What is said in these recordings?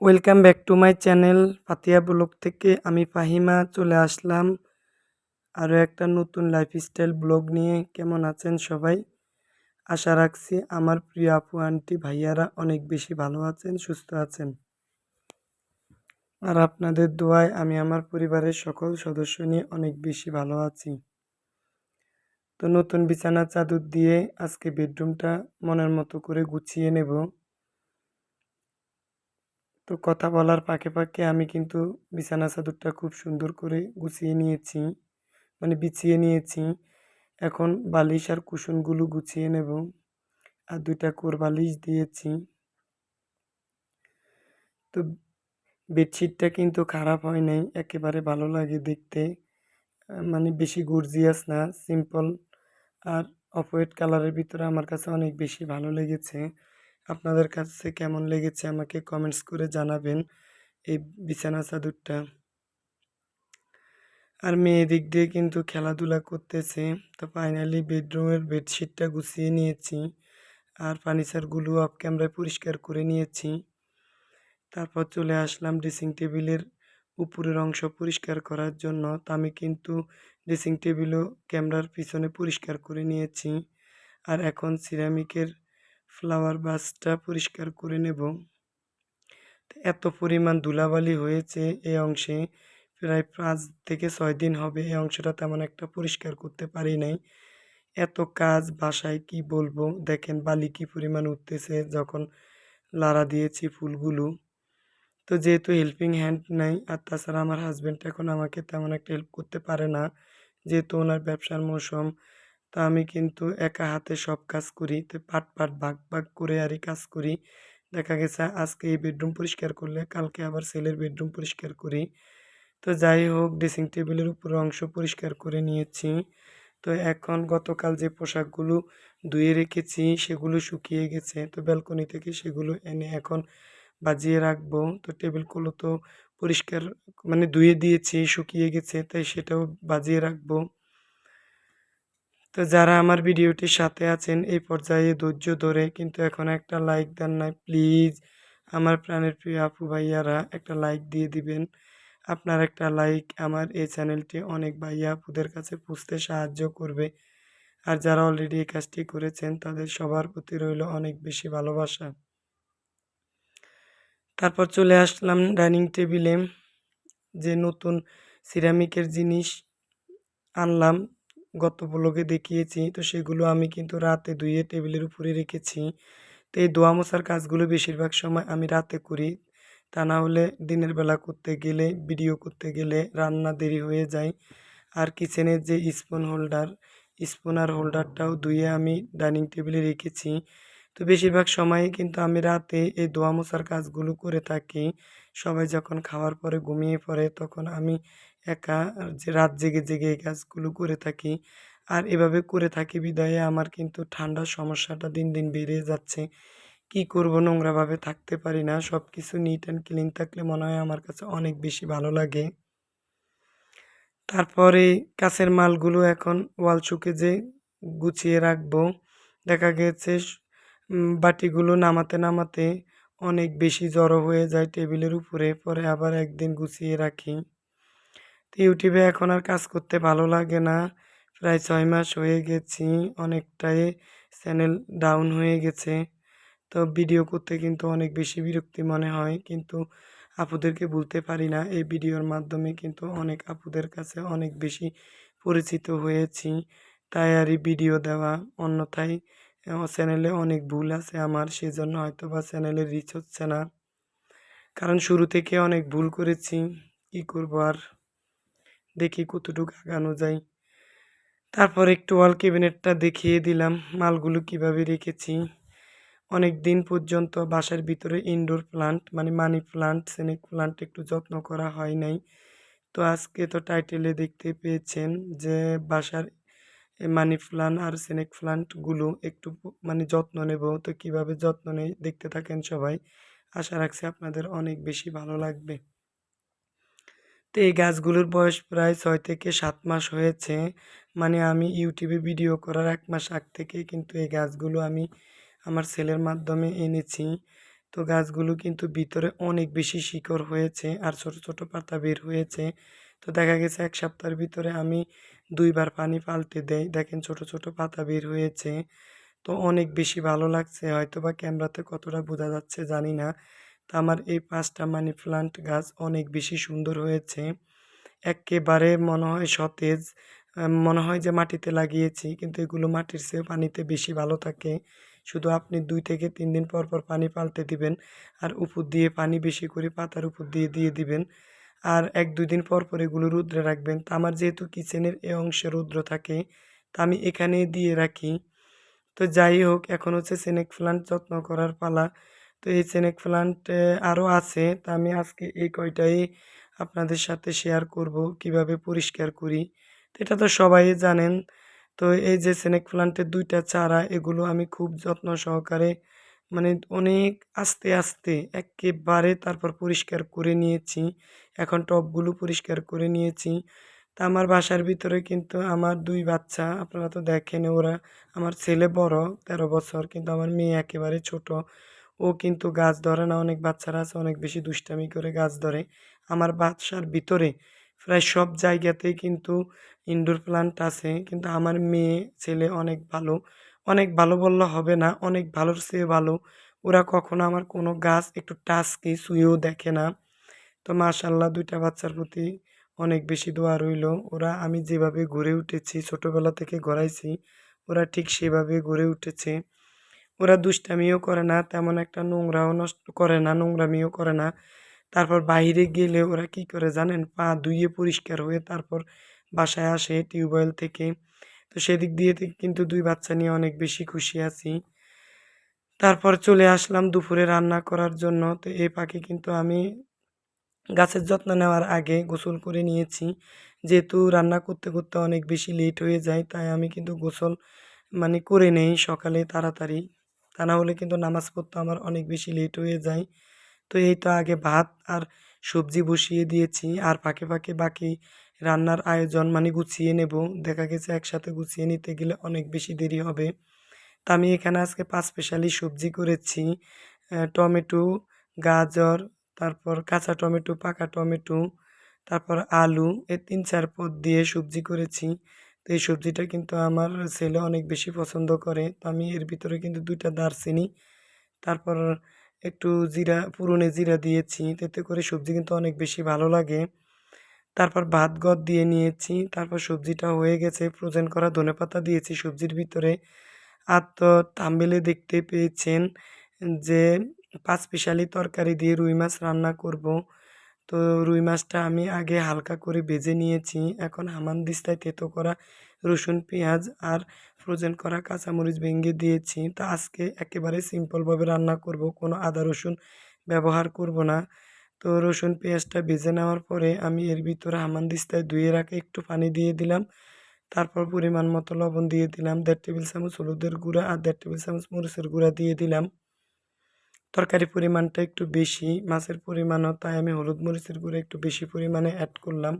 Welcome back to my channel Fatiya blog থেকে আমি ফাহিমা চলে আসলাম। আরও একটা নতুন লাইফস্টাইল ব্লগ নিয়ে। কেমন আছেন সবাই? আশা রাখছি আমার প্রিয় আপু, আন্টি, ভাইয়ারা অনেক বেশি ভালো আছেন, সুস্থ আছেন। আর আপনাদের দোয়ায় আমি আমার পরিবারের সকল সদস্য নিয়ে অনেক বেশি ভালো আছি। তো নতুন বিছানা চাদর দিয়ে আজকে বেডরুমটা মনের মতো করে গুছিয়ে নেব। তো কথা বলার ফাঁকে ফাঁকে আমি কিন্তু বিছানা চাদরটা খুব সুন্দর করে গুছিয়ে নিয়েছি মানে বিছিয়ে নিয়েছি। এখন বালিশ আর কুশনগুলো গুছিয়ে নেব আর দুইটা কোর বালিশ দিয়েছি। তো বেডশিটটা কিন্তু খারাপ হয় নাই, একেবারে ভালো লাগে দেখতে। মানে বেশি গর্জিয়াস না সিম্পল আর অফ হোয়াইট কালারের ভিতরে আমার কাছে অনেক বেশি ভালো লেগেছে। আপনাদের কাছে কেমন লেগেছে আমাকে কমেন্টস করে জানাবেন। এই বিছানা চাদরটা। আর মেয়ে দিক দিয়ে কিন্তু খেলাধুলা করতেছে। তো ফাইনালি বেডরুমের বেডশিটটা গুছিয়ে নিয়েছি। আর ফার্নিচারগুলো অফ ক্যামেরায় পরিষ্কার করে নিয়েছি। তারপর চলে আসলাম ড্রেসিং টেবিলের উপরের অংশ পরিষ্কার করার জন্য। তো আমি কিন্তু ড্রেসিং টেবিলও ক্যামেরার পিছনে পরিষ্কার করে নিয়েছি। আর এখন সিরামিকের ফ্লাওয়ার বাসটা পরিষ্কার করে নেব। এত পরিমাণ ধুলাবালি হয়েছে এই অংশে, প্রায় পাঁচ থেকে ছয় দিন হবে এই অংশটা তেমন একটা পরিষ্কার করতে পারি নাই। এত কাজ বাসায় কি বলব? দেখেন বালি কি পরিমাণ উঠতেছে যখন লাড়া দিয়েছি ফুলগুলো। তো যেহেতু হেল্পিং হ্যান্ড নাই আর তাছাড়া আমার হাজব্যান্ড এখন আমাকে তেমন একটা হেল্প করতে পারে না, যেহেতু ওনার ব্যবসার মৌসুম তা আমি কিন্তু একা হাতে সব কাজ করি। তো পাট পাট, ভাগ ভাগ করে আরই কাজ করি। দেখা গেছে আজকে এই বেডরুম পরিষ্কার করলে কালকে আবার ছেলের বেডরুম পরিষ্কার করি। তো যাই হোক, ড্রেসিং টেবিলের উপর অংশ পরিষ্কার করে নিয়েছি। তো এখন গতকাল যে পোশাকগুলো ধুয়ে রেখেছি সেগুলো শুকিয়ে গেছে। তো ব্যালকনি থেকে সেগুলো এনে এখন বাজিয়ে রাখব। তো টেবিলগুলো তো পরিষ্কার মানে ধুয়ে দিয়েছি, শুকিয়ে গেছে, তাই সেটাও বাজিয়ে রাখব। তো যারা আমার ভিডিওটির সাথে আছেন, এই পর্যায়ে ধৈর্য ধরে কিন্তু এখন একটা লাইক দেন নাই। প্লিজ আমার প্রাণের প্রিয় আপু ভাইয়ারা, একটা লাইক দিয়ে দিবেন। আপনার একটা লাইক আমার এই চ্যানেলটি অনেক ভাইয়া আপুদের কাছে পুষতে সাহায্য করবে। আর যারা অলরেডি এই কাজটি করেছেন, তাদের সবার প্রতি রইল অনেক বেশি ভালোবাসা। তারপর চলে আসলাম ডাইনিং টেবিলে যে নতুন সিরামিকের জিনিস আনলাম। গত ব্লগে দেখিয়েছি, তো সেগুলো আমি কিন্তু রাতে ধুয়ে টেবিলের উপরে রেখেছি। তো এই দোয়া মশার কাজগুলো বেশিরভাগ সময় আমি রাতে করি। তা না হলে দিনের বেলা করতে গেলে ভিডিও করতে গেলে রান্না দেরি হয়ে যায়। আর কিচেনের যে স্পুন হোল্ডার স্পুনার হোল্ডারটাও ধুয়ে আমি ডাইনিং টেবিলে রেখেছি। তো বেশিরভাগ সময়ই কিন্তু আমি রাতে এই দোয়া মোছার কাজগুলো করে থাকি। সবাই যখন খাওয়ার পরে ঘুমিয়ে পড়ে, তখন আমি একা, যে রাত জেগে জেগে এই কাজগুলো করে থাকি। আর এভাবে করে থাকি বিদায়ে আমার কিন্তু ঠান্ডার সমস্যাটা দিন দিন বেড়ে যাচ্ছে। কি করব নোংরাভাবে থাকতে পারি না সব কিছু নিট অ্যান্ড ক্লিন থাকলে মনে হয় আমার কাছে অনেক বেশি ভালো লাগে। তারপরে কাছের মালগুলো এখন ওয়াল যে গুছিয়ে রাখব। দেখা গেছে বাটিগুলো নামাতে নামাতে অনেক বেশি জড়ো হয়ে যায় টেবিলের উপরে, পরে আবার একদিন গুছিয়ে রাখি। তো ইউটিউবে এখন আর কাজ করতে ভালো লাগে না। প্রায় ছয় মাস হয়ে গেছি, অনেকটাই চ্যানেল ডাউন হয়ে গেছে। তো ভিডিও করতে কিন্তু অনেক বেশি বিরক্তি মনে হয়, কিন্তু আপুদেরকে বলতে পারি না। এই ভিডিওর মাধ্যমে কিন্তু অনেক আপুদের কাছে অনেক বেশি পরিচিত হয়েছি। তাই আর ভিডিও দেওয়া অন্যথায় চ্যানেলে অনেক ভুল আছে আমার, সেজন্য হয়তো বা চ্যানেলে রিচ হচ্ছে না। কারণ শুরু থেকে অনেক ভুল করেছি, কি করব আর? দেখি কতটুকু আগানো যায়। তারপর একটু ওয়াল ক্যাবিনেটটা দেখিয়ে দিলাম, মালগুলো কীভাবে রেখেছি। অনেক দিন পর্যন্ত বাসার ভিতরে ইনডোর প্লান্ট মানে মানি প্লান্ট সেনিক প্লান্ট একটু যত্ন করা হয় নাই। তো আজকে তো টাইটেলে দেখতে পেয়েছেন যে বাসার মানি প্লান্ট আর সেনেক প্লান্টগুলো একটু মানে যত্ন নেব। তো কীভাবে যত্ন নেই, দেখতে থাকেন সবাই। আশা রাখছি আপনাদের অনেক বেশি ভালো লাগবে। তো এই গাছগুলোর বয়স প্রায় ছয় থেকে সাত মাস হয়েছে। মানে আমি ইউটিউবে ভিডিও করার এক মাস আগ থেকে কিন্তু এই গাছগুলো আমি আমার ছেলের মাধ্যমে এনেছি। তো গাছগুলো কিন্তু ভিতরে অনেক বেশি শিকড় হয়েছে আর ছোট ছোট পাতা বের হয়েছে। তো দেখা গেছে এক সপ্তাহের ভিতরে আমি দুইবার পানি পাল্টে দেই। দেখেন ছোট ছোট পাতা বের হয়েছে। তো অনেক বেশি ভালো লাগছে। হয়তো বা ক্যামেরাতে কতটা বোঝা যাচ্ছে জানি না। আমার এই পাঁচটা মানি প্লান্ট গাছ অনেক বেশি সুন্দর হয়েছে। একেবারে মনে হয় সতেজ মনে হয় যে মাটিতে লাগিয়েছি, কিন্তু এগুলো মাটির চেয়ে পানিতে বেশি ভালো থাকে। শুধু আপনি দুই থেকে তিন দিন পর পর পানি পাল্টে দিবেন আর উপর দিয়ে পানি বেশি করে পাতার উপর দিয়ে দিয়ে দিবেন। আর এক দুই দিন পর পর এগুলো রৌদ্রে রাখবেন। তা আমার যেহেতু কিচেনের এ অংশে রৌদ্র থাকে, তা আমি এখানে দিয়ে রাখি। তো যাই হোক, এখন হচ্ছে স্নেক প্লান্ট যত্ন করার পালা। তো এই স্নেক প্লান্ট আরও আছে। তা আমি আজকে এই কয়টাই আপনাদের সাথে শেয়ার করব, কীভাবে পরিষ্কার করি। তো এটা তো সবাই জানেন। তো এই যে স্নেক প্লান্টের দুইটা চারা, এগুলো আমি খুব যত্ন সহকারে মানে অনেক আস্তে আস্তে একেবারে তারপর পরিষ্কার করে নিয়েছি। এখন টবগুলো পরিষ্কার করে নিয়েছি। তা আমার বাসার ভিতরে কিন্তু আমার দুই বাচ্চা, আপনারা তো দেখেন ওরা। আমার ছেলে বড়, তেরো বছর, কিন্তু আমার মেয়ে একেবারে ছোট। ও কিন্তু গাছ ধরে না, অনেক বাচ্চারা আছে, অনেক বেশি দুষ্টামি করে গাছ ধরে। আমার বাসার ভিতরে প্রায় সব জায়গাতেই কিন্তু ইনডোর প্লান্ট আছে, কিন্তু আমার মেয়ে, ছেলে অনেক ভালো। অনেক ভালো বললে হবে না, অনেক ভালোর চেয়ে ভালো। ওরা কখনো আমার কোনো গাছ একটু টাচকে ছুঁয়েও দেখে না। তো মাশাল্লাহ দুইটা বাচ্চার প্রতি অনেক বেশি দোয়া রইল। ওরা আমি যেভাবে ঘুরে উঠেছি, ছোটোবেলা থেকে ঘোরাইছি ওরা ঠিক সেভাবে গড়ে উঠেছে। ওরা দুষ্টামিও করে না, তেমন একটা নোংরাও নষ্ট করে না, নোংরামিও করে না। তারপর বাইরে গেলে ওরা কি করে জানেন? পা ধুয়ে পরিষ্কার হয়ে তারপর বাসায় আসে টিউবওয়েল থেকে। তো সেদিক দিয়ে কিন্তু দুই বাচ্চা নিয়ে অনেক বেশি খুশি আছি। তারপর চলে আসলাম দুপুরে রান্না করার জন্য। তো এই পাখি কিন্তু আমি গাছের যত্ন নেওয়ার আগে গোসল করে নিয়েছি। যেহেতু রান্না করতে করতে অনেক বেশি লেট হয়ে যায়, তাই আমি কিন্তু গোসল মানে করে নেই সকালে তাড়াতাড়ি। তা না হলে কিন্তু নামাজ পড়তে আমার অনেক বেশি লেট হয়ে যায়। তো এই তো আগে ভাত আর সবজি বসিয়ে দিয়েছি, আর ফাঁকে ফাঁকে বাকি রান্নার আয়োজন মানে গুছিয়ে নেব। দেখা গেছে একসাথে গুছিয়ে নিতে গেলে অনেক বেশি দেরি হবে। তা আমি এখানে আজকে পাঁচ স্পেশালি সবজি করেছি টমেটো, গাজর, তারপর কাঁচা টমেটো, পাকা টমেটো, তারপর আলু এই তিন চার পদ দিয়ে সবজি করেছি। তো এই সবজিটা কিন্তু আমার ছেলে অনেক বেশি পছন্দ করে। তো আমি এর ভিতরে কিন্তু দুইটা দারচিনি, তারপর একটু জিরা, পুরনে জিরা দিয়েছি। এতে করে সবজি কিন্তু অনেক বেশি ভালো লাগে। তারপর ভাত গদ দিয়ে নিয়েছি, তারপর সবজিটা হয়ে গেছে। ফ্রোজেন করা ধনেপাতা দিয়েছি সবজির ভিতরে। আর তো থাম্বেলে দেখতে পেয়েছেন যে পাঁচ পিশালি তরকারি দিয়ে রুই মাছ রান্না করব। তো রুই মাছটা আমি আগে হালকা করে ভেজে নিয়েছি। এখন হামান দিস্তায় তেতো করা রসুন, পেঁয়াজ আর ফ্রোজেন করা কাঁচামরিচ ভেঙে দিয়েছি। তা আজকে একেবারে সিম্পলভাবে রান্না করব, কোনো আদা রসুন ব্যবহার করব না। তো রসুন, পেঁয়াজটা ভেজে নেওয়ার পরে আমি এর ভিতরে হামান দিস্তায় ধুয়ে রাখে একটু পানি দিয়ে দিলাম। তারপর পরিমাণ মতো লবণ দিয়ে দিলাম। দেড় টেবিল চামচ হলুদের গুঁড়া আর দেড় টেবিল চামচ মরিচের গুঁড়া দিয়ে দিলাম। তরকারি পরিমাণটা একটু বেশি, মাছের পরিমাণও তাই আমি হলুদ মরিচের গুঁড়া একটু বেশি পরিমাণে অ্যাড করলাম।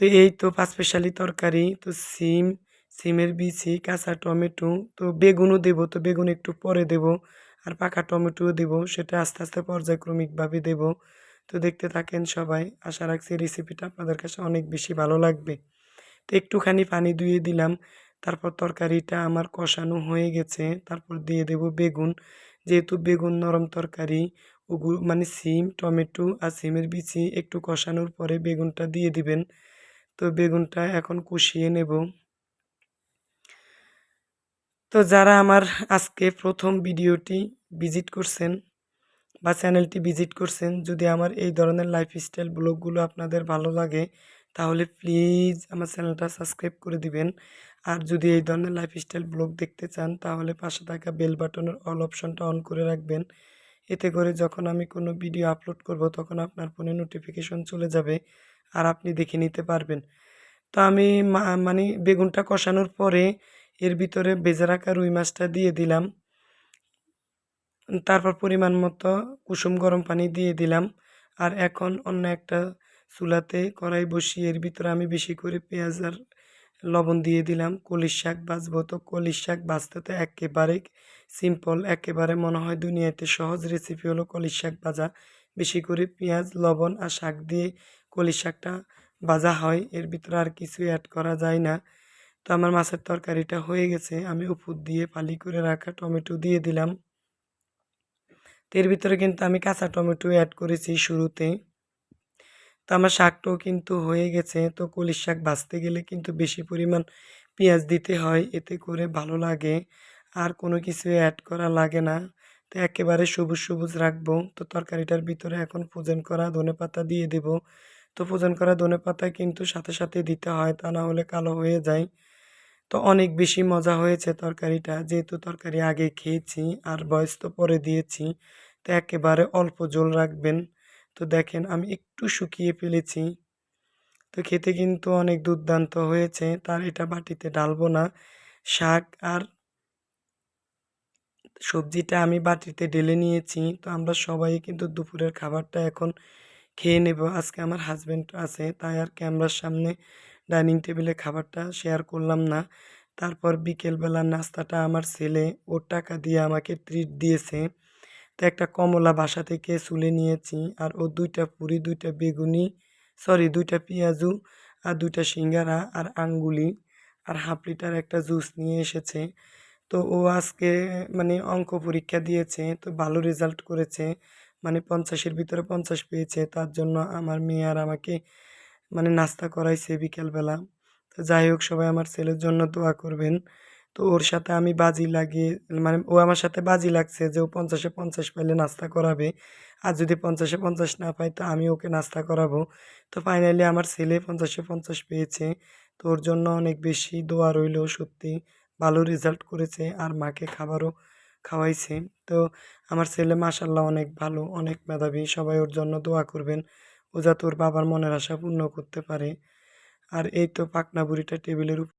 তো এই তো স্পেশালি তরকারি, তো সিম, সিমের বিচি, কাঁচা টমেটো, তো বেগুনও দেবো, তো বেগুন একটু পরে দেব, আর পাকা টমেটোও দেবো, সেটা আস্তে আস্তে পর্যায়ক্রমিকভাবে দেব। তো দেখতে থাকেন সবাই, আশা রাখছি রেসিপিটা আপনাদের কাছে অনেক বেশি ভালো লাগবে। তো একটুখানি পানি ধুয়ে দিলাম, তারপর তরকারিটা আমার কষানো হয়ে গেছে, তারপর দিয়ে দেব বেগুন। যেহেতু বেগুন, নরম তরকারি মানে সিম, টমেটো আর সিমের বিচি একটু কষানোর পরে বেগুনটা দিয়ে দিবেন। তো বেগুনটা এখন কষিয়ে নেব। তো যারা আমার আজকে প্রথম ভিডিওটি ভিজিট করছেন বা চ্যানেলটি ভিজিট করছেন, যদি আমার এই ধরনের লাইফস্টাইল ব্লগগুলো আপনাদের ভালো লাগে, তাহলে প্লিজ আমার চ্যানেলটা সাবস্ক্রাইব করে দিবেন। আর যদি এই ধরনের লাইফস্টাইল ব্লগ দেখতে চান, তাহলে পাশে থাকা বেল বাটনের অল অপশনটা অন করে রাখবেন। এতে করে যখন আমি কোনো ভিডিও আপলোড করব, তখন আপনার ফোনে নোটিফিকেশন চলে যাবে আর আপনি দেখে নিতে পারবেন। তো আমি মানে বেগুনটা কষানোর পরে এর ভিতরে ভেজে রাখা রুই মাছটা দিয়ে দিলাম। তারপর পরিমাণ মতো কুসুম গরম পানি দিয়ে দিলাম। আর এখন অন্য একটা চুলাতে কড়াই বসিয়ে এর ভিতরে আমি বেশি করে পেঁয়াজ আর লবণ দিয়ে দিলাম। কলির শাক ভাজবো তো? কলির শাক ভাজতে তো একেবারে সিম্পল একেবারে মনে হয় দুনিয়াতে সহজ রেসিপি হলো কলির শাক ভাজা। বেশি করে পেঁয়াজ, লবণ আর শাক দিয়ে কলির শাকটা ভাজা হয়। এর ভিতরে আর কিছু অ্যাড করা যায় না। তো আমার মাছের তরকারিটা হয়ে গেছে। আমি উপর দিয়ে পালি করে রাখা টমেটো দিয়ে দিলাম। তো এর ভিতরে কিন্তু আমি কাঁচা টমেটো অ্যাড করেছি শুরুতে। তো আমার শাকটাও কিন্তু হয়ে গেছে। তো কলির শাক ভাজতে গেলে কিন্তু বেশি পরিমাণ পেঁয়াজ দিতে হয়, এতে করে ভালো লাগে। আর কোনো কিছু অ্যাড করা লাগে না। তো একেবারে সবুজ সবুজ রাখব। তো তরকারিটার ভিতরে এখন ফোজন করা ধনে পাতা দিয়ে দেব। তো ফোজন করা ধনে পাতা কিন্তু সাথে সাথে দিতে হয়, তা না হলে কালো হয়ে যায়। তো অনেক বেশি মজা হয়েছে তরকারিটা। যেহেতু তরকারি আগে খেয়েছি, আর বয়স তো পরে দিয়েছি, তো একেবারে অল্প জল রাখবেন। তো দেখেন, আমি একটু শুকিয়ে ফেলেছি। তো খেতে কিন্তু অনেক দুর্দান্ত হয়েছে। তার এটা বাটিতে ডালবো না। শাক আর সবজিটা আমি বাটিতে ঢেলে নিয়েছি। তো আমরা সবাই কিন্তু দুপুরের খাবারটা এখন খেয়ে নেব। আজকে আমার হাজব্যান্ড আছে, তাই আর ক্যামেরার সামনে ডাইনিং টেবিলে খাবারটা শেয়ার করলাম না। তারপর বিকেলবেলার নাস্তাটা আমার ছেলে, ওর টাকা দিয়ে আমাকে ট্রিট দিয়েছে। একটা কমলা বাসা থেকে চুলে নিয়েছি আর ও দুইটা পুরি, দুইটা বেগুনি সরি দুইটা পেঁয়াজু আর দুইটা সিঙ্গারা আর আঙ্গুলি আর হাফ লিটার একটা জুস নিয়ে এসেছে। তো ও আজকে মানে অঙ্ক পরীক্ষা দিয়েছে, তো ভালো রেজাল্ট করেছে মানে পঞ্চাশের ভিতরে পঞ্চাশ পেয়েছে। তার জন্য আমার মেয়ে আর আমাকে মানে নাস্তা করাইছে বিকেলবেলা। তো যাই হোক, সবাই আমার ছেলের জন্য দোয়া করবেন। তো ওর সাথে আমি বাজি লাগিয়ে মানে ও আমার সাথে বাজি লাগছে যে ও পঞ্চাশে পঞ্চাশ পাইলে নাস্তা করাবে। আর যদি পঞ্চাশে পঞ্চাশ না পাই তো আমি ওকে নাস্তা করাবো। তো ফাইনালি আমার ছেলে পঞ্চাশে পঞ্চাশ পেয়েছে। তো ওর জন্য অনেক বেশি দোয়া রইল, সত্যি ভালো রেজাল্ট করেছে আর মাকে খাবারও খাওয়াইছে। তো আমার ছেলে মাশাল্লাহ অনেক ভালো, অনেক মেধাবী, সবাই ওর জন্য দোয়া করবেন। ও যাতে ওর বাবার মনের আশা পূর্ণ করতে পারে। আর এই তো পাকনা বুড়িটা টেবিলের উপর